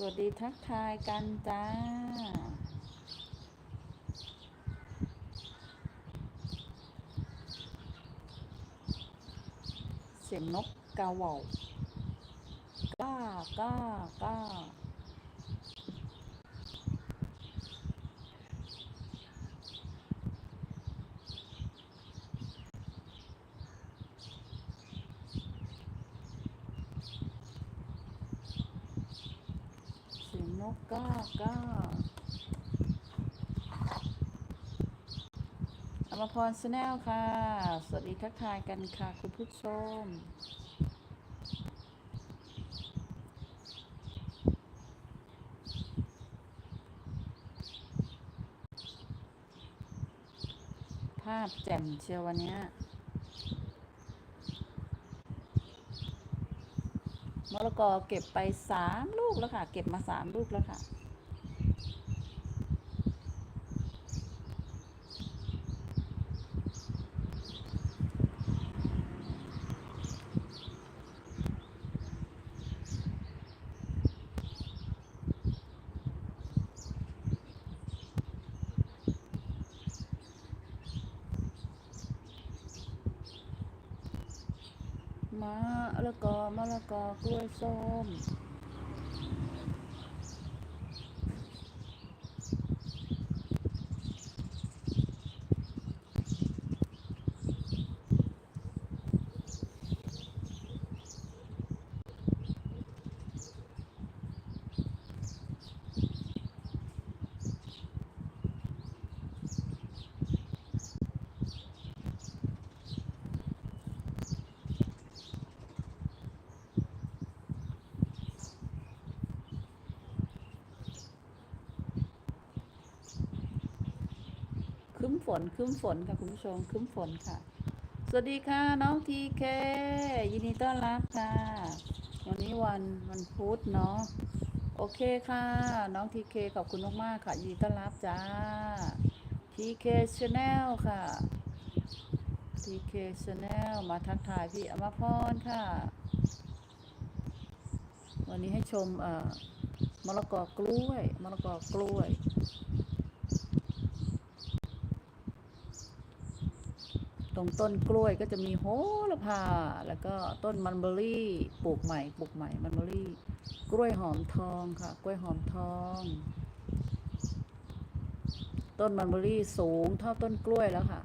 สวัสดีทักทายกันจ้า เสียงนกกาว่าก้าก้าก้า เสียงน กก้าก้าอมพรสแนลค่ะ สวัสดีทักทายกันค่ะ คุณผู้ชมภาพแจ่มเชียววันนี้ มะละกอเก็บไปสามลูกแล้วค่ะ เก็บมาสามลูกแล้วค่ะ มะละกอมะละกอกล้วยส้ม ฝนครึ้มฝนค่ะคุณผู้ชมครึ้มฝนค่ะ สวัสดีค่ะน้องทีเคยินดีต้อนรับค่ะ วันนี้วันวันพุธเนาะโอเคค่ะ น้องทีเคขอบคุณมากๆค่ะยินดีต้อนรับจ้าทีเคชาแนลค่ะทีเคชาแนลมาทักทายพี่อมพรค่ะ วันนี้ให้ชมเอ่อมะละกอกล้วยมะละกอกล้วย ตรงต้นกล้วยก็จะมีโหระพา แล้วก็ต้นมันเบอรี่ ปลูกใหม่ ปลูกใหม่มันเบอรี่ กล้วยหอมทองค่ะ กล้วยหอมทอง ต้นมันเบอรี่สูงเท่าต้นกล้วยแล้วค่ะ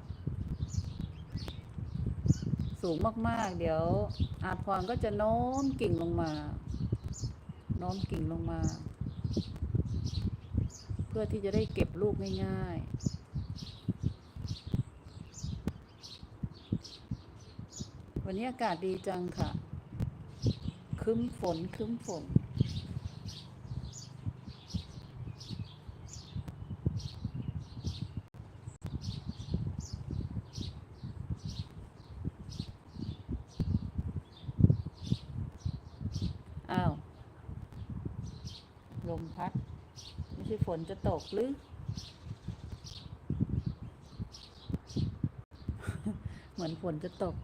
สูงมากๆ เดี๋ยว อาพรก็จะโน้มกิ่งลงมา โน้มกิ่งลงมา เพื่อที่จะได้เก็บลูกง่ายๆ วันนี้อากาศดีจังค่ะ คึ้มฝนคึ้มฝน อ้าว ลมพัด ไม่ใช่ฝนจะตกหรือเหมือนฝนจะตก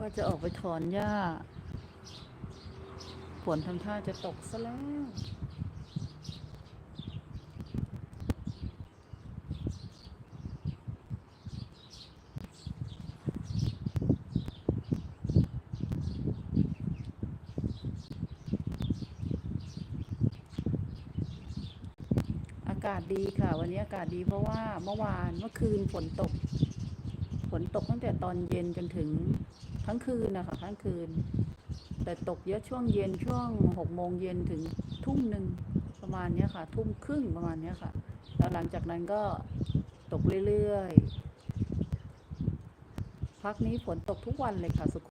ว่าจะออกไปถอนหญ้าฝนทำท่าจะตกซะแล้วอากาศดีค่ะ วันนี้อากาศดีเพราะว่าเมื่อวานเมื่อคืนฝนตก นตกตั้งแต่ตอนเย็นจนถึงทั้งคืนนะคะทั้งคืน แต่ตกเยอะช่วงเย็นช่วงหกโมงเย็นถึงทุ่มหนึ่งประมาณนี้ค่ะ ทุ่มครึ่งประมาณนี้ค่ะ แล้วหลังจากนั้นก็ตกเรื่อยๆ พักนี้ฝนตกทุกวันเลยค่ะสุข